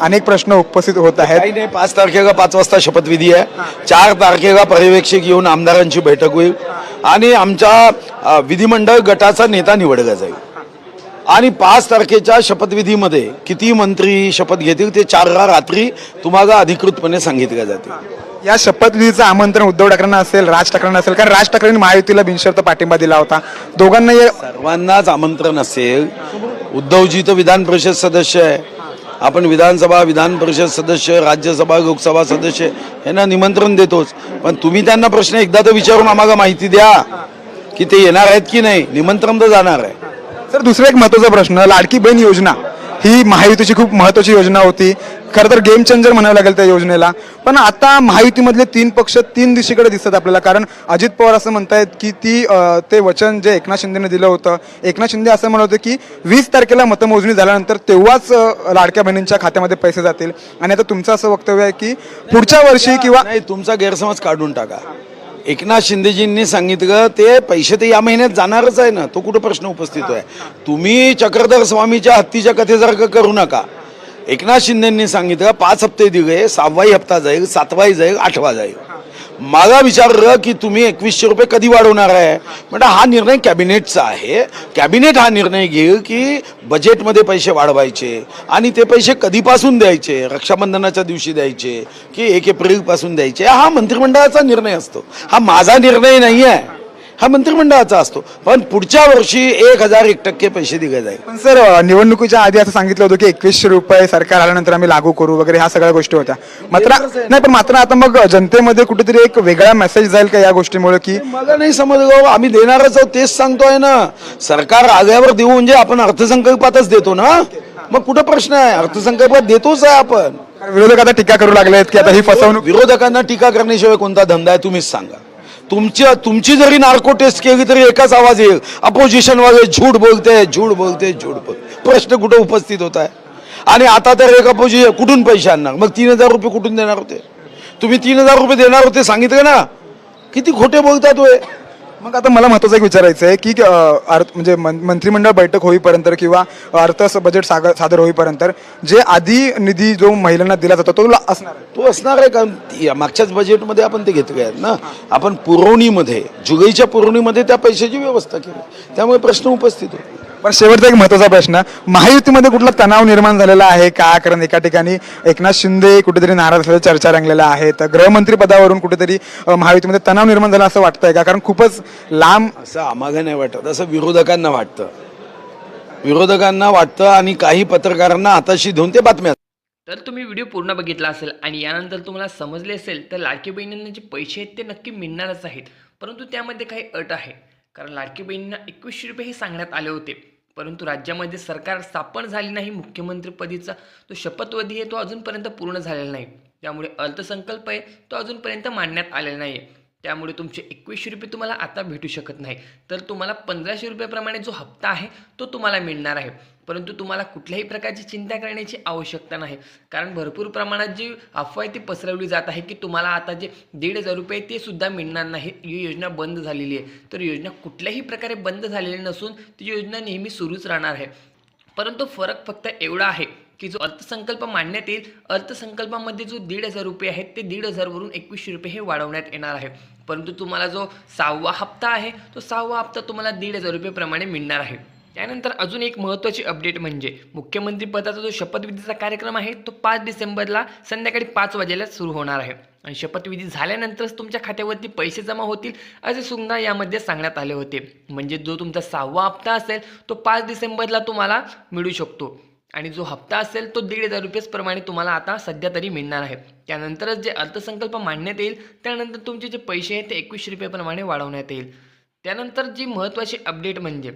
अनेक प्रश्न उपस्थित होत आहेत. काही नाही पाच तारखेला पाच वाजता शपथविधी आहे. चार तारखेला पर्यवेक्षक येऊन आमदारांची बैठक होईल. आणि आमच्या अ, विधिमंडळ गटाचा नेता निवडला जाईल. आणि पाच तारखेच्या शपथविधीमध्ये किती मंत्री शपथ घेतील ते चारला रात्री तुम्हाला अधिकृतपणे सांगितलं जातील या शपथविधीचं आमंत्रण उद्धव ठाकरेंना असेल राज ठाकरेंना असेल कारण राज ठाकरेंनी महायुतीला बिनशर्त पाठिंबा दिला होता. दोघांना सर्वांनाच आमंत्रण असेल. उद्धवजी तर विधान परिषद सदस्य आहे. आपण विधानसभा विधान परिषद सदस्य राज्यसभा लोकसभा सदस्य यांना निमंत्रण देतोच. पण तुम्ही त्यांना प्रश्न एकदा तर विचारून आम्हाला माहिती द्या की ते येणार आहेत की नाही. निमंत्रण तर जाणार आहे. सर दुसरा एक महत्त्वाचा प्रश्न लाडकी बहीण योजना. ही महायुतीची खूप महत्वाची योजना होती. खरं तर गेम चेंजर म्हणावं लागेल त्या योजनेला. पण आता महायुतीमधले तीन पक्ष तीन दिशेकडे दिसतात आपल्याला. कारण अजित पवार असं म्हणतायत की ती ते वचन जे एकनाथ शिंदेने दिलं होतं. एकनाथ शिंदे असं म्हणत होते की वीस तारखेला मतमोजणी झाल्यानंतर तेव्हाच लाडक्या बहिणींच्या खात्यामध्ये पैसे जातील. आणि आता तुमचं असं वक्तव्य आहे की पुढच्या वर्षी किंवा नाही तुमचा गैरसमज काढून टाका. एकनाथ शिंदेजींनी सांगितलं ते पैसे तर या महिन्यात जाणारच आहे ना. तो कुठं प्रश्न उपस्थित आहे? तुम्ही चक्रधर स्वामीच्या हत्तीच्या कथेसारखं करू नका. एकनाथ शिंदेंनी सांगितलं पाच हप्ते दिले सहावाही हप्ता जाईल सातवाही जाईल आठवा जाईल. मला विचारलं की तुम्ही एकवीसशे रुपये कधी वाढवणार आहे? म्हणजे हा निर्णय कॅबिनेटचा आहे. कॅबिनेट हा निर्णय घेईल की बजेटमध्ये पैसे वाढवायचे आणि ते पैसे कधीपासून द्यायचे? रक्षाबंधनाच्या दिवशी द्यायचे की एक एप्रिलपासून द्यायचे? हा मंत्रिमंडळाचा निर्णय असतो. हा माझा निर्णय नाही आहे हा मंत्रिमंडळाचा असतो. पण पुढच्या वर्षी एक हजार एक टक्के पैसे दिले जाईल. पण सर निवडणुकीच्या आधी असं सांगितलं होतं की एकवीसशे रुपये सरकार आल्यानंतर आम्ही लागू करू वगैरे ह्या सगळ्या गोष्टी होत्या. मात्र नाही पण मात्र आता मग जनतेमध्ये कुठेतरी एक वेगळा मेसेज जाईल का या गोष्टीमुळे की मला नाही समजलं आम्ही देणारच आहोत तेच सांगतोय ना. सरकार आल्यावर देऊ म्हणजे आपण अर्थसंकल्पातच देतो ना. मग कुठं प्रश्न आहे? अर्थसंकल्पात देतोच आहे आपण. विरोधक आता टीका करू लागले आहेत की आता ही फसवणूक विरोधकांना टीका करण्याशिवाय कोणता धंदा आहे तुम्हीच सांगा. तुमच्या तुमची जरी नार्को टेस्ट केली तरी एकाच आवाज येईल. अपोजिशन वाले झूठ बोलते झूठ बोलते झूठ बोलते. प्रश्न कुठं उपस्थित होत आहे? आणि आता तर एक अपोजि कुठून पैसे आणणार? मग तीन हजार रुपये कुठून देणार होते? तुम्ही तीन हजार रुपये देणार होते सांगितलं ना? किती खोटे बोलतात होय? मग आता मला महत्वाचं एक विचारायचं आहे की अर्थ म्हणजे मन- मंत्रिमंडळ बैठक होईपर्यंत किंवा अर्थ बजेट सागर सादर होईपर्यंत जे आधी निधी जो महिलांना दिला जातो तो असणार तो असणार आहे का मागच्याच बजेटमध्ये आपण ते घेतले आहेत ना. आपण पुरवणीमध्ये जुगईच्या पुरवणीमध्ये त्या पैशाची व्यवस्था केली. त्यामुळे प्रश्न उपस्थित होतो. पण शेवटचा एक महत्त्वाचा प्रश्न महायुतीमध्ये कुठला तणाव निर्माण झालेला आहे का? कारण एका ठिकाणी एकनाथ शिंदे कुठेतरी नाराज असल्याच्या चर्चा रंगलेल्या आहेत गृहमंत्री पदावरून कुठेतरी महायुतीमध्ये तणाव निर्माण झाला असं वाटतंय का? कारण खूपच लांब असं आम्हाला नाही वाटत. असं विरोधकांना वाटतं. विरोधकांना वाटतं आणि काही पत्रकारांना हाताशी धुवून ते बातम्या तर तुम्ही व्हिडिओ पूर्ण बघितला असेल आणि यानंतर तुम्हाला समजले असेल तर लाडकी बहिणींना जे पैसे आहेत ते नक्की मिळणारच आहेत. परंतु त्यामध्ये काही अट आहे. कारण लाडकी बहिणींना एकवीसशे रुपये हे सांगण्यात आले होते. परंतु राज्यामध्ये सरकार स्थापन झाली नाही मुख्यमंत्रीपदीचा तो शपथवधी आहे तो अजूनपर्यंत पूर्ण झालेला नाही. त्यामुळे अर्थसंकल्प आहे तो अजूनपर्यंत मांडण्यात आलेला नाही आहे त्यामुळे तुमचे एकवीसशे रुपये तुम्हाला आता भेटू शकत नाही. तर तुम्हाला पंधराशे रुपयाप्रमाणे जो हप्ता आहे तो तुम्हाला मिळणार आहे. परंतु तुम्हाला कुठल्याही प्रकारची चिंता करण्याची आवश्यकता नाही. कारण भरपूर प्रमाणात जी अफवा आहे ती पसरवली जात आहे की तुम्हाला आता जे दीड हजार रुपये ते सुद्धा मिळणार नाही. ही योजना बंद झालेली आहे. तर योजना कुठल्याही प्रकारे बंद झालेली नसून ती योजना नेहमी सुरूच राहणार आहे. परंतु फरक फक्त एवढा आहे की जो अर्थसंकल्प मांडण्यात येईल अर्थसंकल्पामध्ये जो दीड हजार रुपये आहेत ते दीड हजारवरून एकवीसशे रुपये हे वाढवण्यात येणार आहे. परंतु तुम्हाला जो सहावा हप्ता आहे तो सहावा हप्ता तुम्हाला दीड हजार रुपयेप्रमाणे मिळणार आहे. त्यानंतर अजून एक महत्त्वाची अपडेट म्हणजे मुख्यमंत्री पदाचा जो शपथविधीचा कार्यक्रम आहे तो पाच डिसेंबरला संध्याकाळी पाच वाजेला सुरू होणार आहे. आणि शपथविधी झाल्यानंतरच तुमच्या खात्यावरती पैसे जमा होतील असे सुद्धा यामध्ये सांगण्यात आले होते. म्हणजे जो तुमचा सहावा हप्ता असेल तो पाच डिसेंबरला तुम्हाला मिळू शकतो. आणि जो हप्ता असेल तो दीड हजार रुपयेचप्रमाणे तुम्हाला आता सध्या तरी मिळणार आहे. त्यानंतरच जे अर्थसंकल्प मांडण्यात येईल त्यानंतर तुमचे जे पैसे आहेत ते एकवीसशे रुपयाप्रमाणे वाढवण्यात येईल. त्यानंतर जी महत्त्वाची अपडेट म्हणजे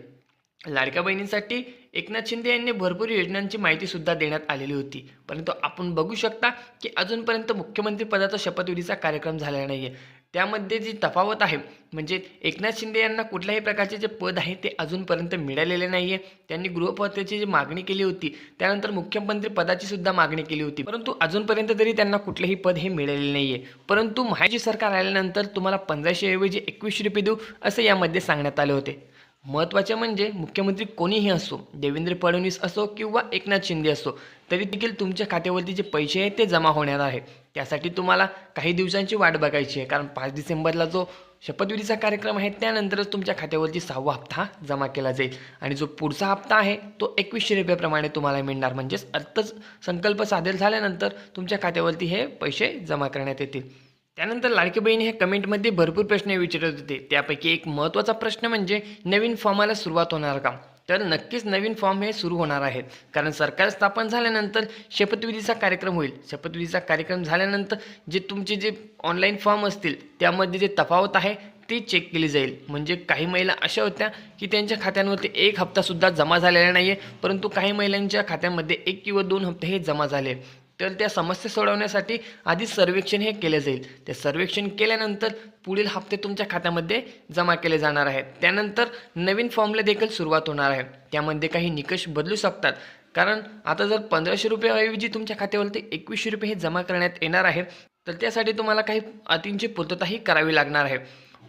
लाडक्या बहिणींसाठी एकनाथ शिंदे यांनी भरपूर योजनांची माहितीसुद्धा देण्यात आलेली होती. परंतु आपण बघू शकता की अजूनपर्यंत मुख्यमंत्रीपदाचा शपथविधीचा कार्यक्रम झालेला नाही आहे त्यामध्ये जी तफावत आहे म्हणजे एकनाथ शिंदे यांना कुठल्याही प्रकारचे जे पद आहे ते अजूनपर्यंत मिळालेले नाही आहे त्यांनी गृहपदाची जी मागणी केली होती त्यानंतर मुख्यमंत्री पदाची सुद्धा मागणी केली होती. परंतु अजूनपर्यंत तरी त्यांना कुठलेही पद हे मिळालेले नाही आहे परंतु महाजी सरकार आल्यानंतर तुम्हाला पंधराशे ऐवजी एकवीसशे रुपये देऊ असं यामध्ये सांगण्यात आले होते. महत्त्वाचे म्हणजे मुख्यमंत्री कोणीही असो देवेंद्र फडणवीस असो किंवा एकनाथ शिंदे असो तरी देखील तुमच्या खात्यावरती जे पैसे आहेत ते जमा होणार आहे. त्यासाठी तुम्हाला काही दिवसांची वाट बघायची आहे. कारण पाच डिसेंबरला जो शपथविधीचा कार्यक्रम आहे त्यानंतरच तुमच्या खात्यावरती सहावा हप्ता जमा केला जाईल. आणि जो पुढचा हप्ता आहे तो एकवीसशे रुपयाप्रमाणे तुम्हाला मिळणार. म्हणजेच अर्थसंकल्प सादर झाल्यानंतर तुमच्या खात्यावरती हे पैसे जमा करण्यात येतील. त्यानंतर लाडकी बहीण हे कमेंटमध्ये भरपूर प्रश्न विचारत होते. त्यापैकी एक महत्त्वाचा प्रश्न म्हणजे नवीन फॉर्माला सुरुवात होणार का? तर नक्कीच नवीन फॉर्म हे सुरू होणार आहेत. कारण सरकार स्थापन झाल्यानंतर शपथविधीचा कार्यक्रम होईल. शपथविधीचा कार्यक्रम झाल्यानंतर जे तुमचे जे ऑनलाईन फॉर्म असतील त्यामध्ये जे तफावत आहे ती चेक केली जाईल. म्हणजे काही महिला अशा होत्या की त्यांच्या खात्यांवरती एक हप्तासुद्धा जमा झालेला नाही आहे परंतु काही महिलांच्या खात्यामध्ये एक किंवा दोन हप्ते हे जमा झाले. तर त्या समस्या सोडवण्यासाठी आधी सर्वेक्षण हे केले जाईल. ते सर्वेक्षण केल्यानंतर पुढील हप्ते तुमच्या खात्यामध्ये जमा केले जाणार आहेत. त्यानंतर नवीन फॉर्मला देखील सुरुवात होणार आहे. त्यामध्ये काही निकष बदलू शकतात. कारण आता जर पंधराशे रुपयाऐवजी तुमच्या खात्यावरती एकवीसशे रुपये हे जमा करण्यात येणार आहे तर त्यासाठी तुम्हाला काही अटींची पूर्तताही करावी लागणार आहे.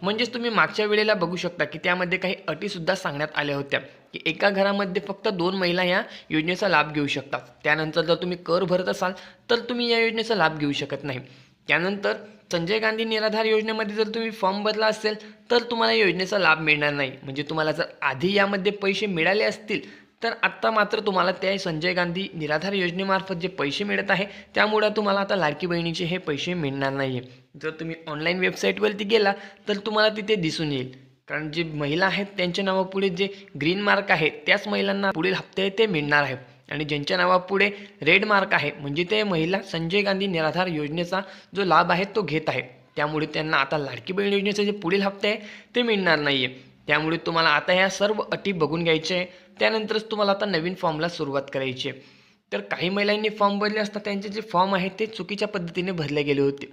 म्हणजेच तुम्ही मागच्या वेळेला बघू शकता की त्यामध्ये काही अटीसुद्धा सांगण्यात आल्या होत्या. की एका घरामध्ये फक्त दोन महिला या योजनेचा लाभ घेऊ शकतात. त्यानंतर जर तुम्ही कर भरत असाल तर तुम्ही या योजनेचा लाभ घेऊ शकत नाही. त्यानंतर संजय गांधी निराधार योजनेमध्ये जर तुम्ही फॉर्म भरला असेल तर तुम्हाला या योजनेचा लाभ मिळणार नाही. म्हणजे तुम्हाला जर आधी यामध्ये पैसे मिळाले असतील तर आत्ता मात्र तुम्हाला त्या संजय गांधी निराधार योजनेमार्फत जे पैसे मिळत आहे त्यामुळं तुम्हाला आता लाडकी बहिणीचे हे पैसे मिळणार नाही आहे जर तुम्ही ऑनलाईन वेबसाईटवरती गेला तर तुम्हाला तिथे दिसून येईल. कारण जे महिला आहेत त्यांच्या नावापुढे जे ग्रीन मार्क आहे त्याच महिलांना पुढील हप्ते ते मिळणार आहे आणि ज्यांच्या नावापुढे रेड मार्क आहे म्हणजे ते महिला संजय गांधी निराधार योजनेचा जो लाभ आहे तो घेत आहे त्यामुळे त्यांना आता लाडकी बहीण योजनेचे जे पुढील हप्ते आहे ते मिळणार नाही आहे त्यामुळे तुम्हाला आता ह्या सर्व अटी बघून घ्यायचे आहे. त्यानंतरच तुम्हाला आता नवीन फॉर्मला सुरुवात करायची आहे. तर काही महिलांनी फॉर्म भरले असता त्यांचे जे फॉर्म आहेत ते चुकीच्या पद्धतीने भरले गेले होते.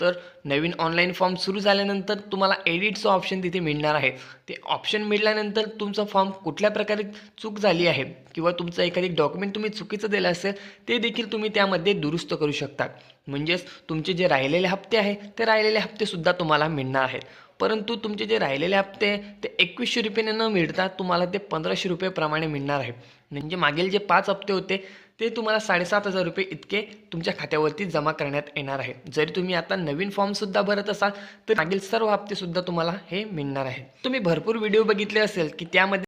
तर नवीन ऑनलाईन फॉर्म सुरू झाल्यानंतर तुम्हाला एडिटचं ऑप्शन तिथे मिळणार आहे. ते ऑप्शन मिळाल्यानंतर तुमचा फॉर्म कुठल्या प्रकारे चूक झाली आहे किंवा तुमचं एखादी डॉक्युमेंट तुम्ही चुकीचं दिलं असेल ते देखील तुम्ही त्यामध्ये दुरुस्त करू शकता. म्हणजेच तुमचे जे राहिलेले हप्ते आहे ते राहिलेले हप्तेसुद्धा तुम्हाला मिळणार आहेत. परंतु तुमचे जे राहिलेले हप्ते ते एकवीसशे रुपयाने न मिळता तुम्हाला ते पंधराशे रुपयेप्रमाणे मिळणार आहे. म्हणजे मागील जे पाच हप्ते होते ते तुम्हाला साडेसात हजार रुपये इतके तुमच्या खात्यावरती जमा करण्यात येणार आहे. जरी तुम्ही आता नवीन फॉर्मसुद्धा भरत असाल तर मागील सर्व हप्तेसुद्धा तुम्हाला हे मिळणार आहे तुम्ही भरपूर व्हिडिओ बघितले असेल की त्यामध्ये